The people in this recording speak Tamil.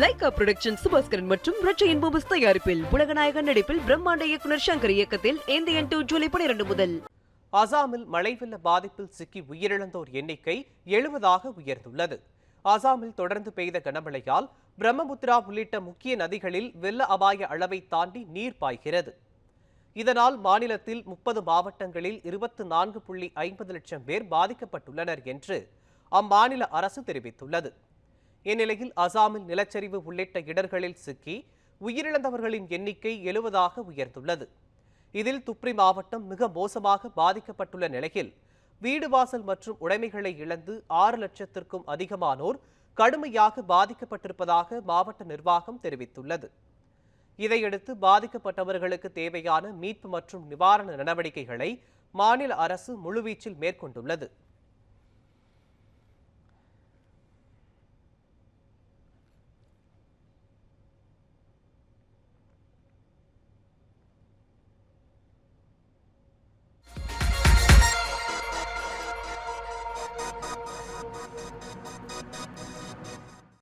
லைகா புரொடக்ஷன் சுபாஸ்கரன் மற்றும் ரட்சையின் பூபஸ் தயாரிப்பில் உலகநாயகன் நடிப்பில் பிரம்மாண்ட இயக்குனர் சங்கர் இயக்கத்தில் இந்தியன் டூ ஜூலை பனிரெண்டு முதல். அசாமில் மழை வெள்ள பாதிப்பில் சிக்கி உயிரிழந்தோர் எண்ணிக்கை எழுபதாக உயர்ந்துள்ளது. அசாமில் தொடர்ந்து பெய்த கனமழையால் பிரம்மபுத்திரா உள்ளிட்ட முக்கிய நதிகளில் வெள்ள அபாய அளவை தாண்டி நீர் பாய்கிறது. இதனால் மாநிலத்தில் முப்பது மாவட்டங்களில் இருபத்து நான்கு புள்ளி ஐம்பது லட்சம் பேர் பாதிக்கப்பட்டுள்ளனர் என்று அம்மாநில அரசு தெரிவித்துள்ளது. இந்நிலையில் அசாமில் நிலச்சரிவு உள்ளிட்ட இடர்களில் சிக்கி உயிரிழந்தவர்களின் எண்ணிக்கை எழுபதாக உயர்ந்துள்ளது. இதில் துப்ரி மாவட்டம் மிக மோசமாக பாதிக்கப்பட்டுள்ள நிலையில் வீடு வாசல் மற்றும் உடைமைகளை இழந்து ஆறு லட்சத்திற்கும் அதிகமானோர் கடுமையாக பாதிக்கப்பட்டிருப்பதாக மாவட்ட நிர்வாகம் தெரிவித்துள்ளது. இதையடுத்து பாதிக்கப்பட்டவர்களுக்கு தேவையான மீட்பு மற்றும் நிவாரண நடவடிக்கைகளை மாநில அரசு முழுவீச்சில் மேற்கொண்டுள்ளது.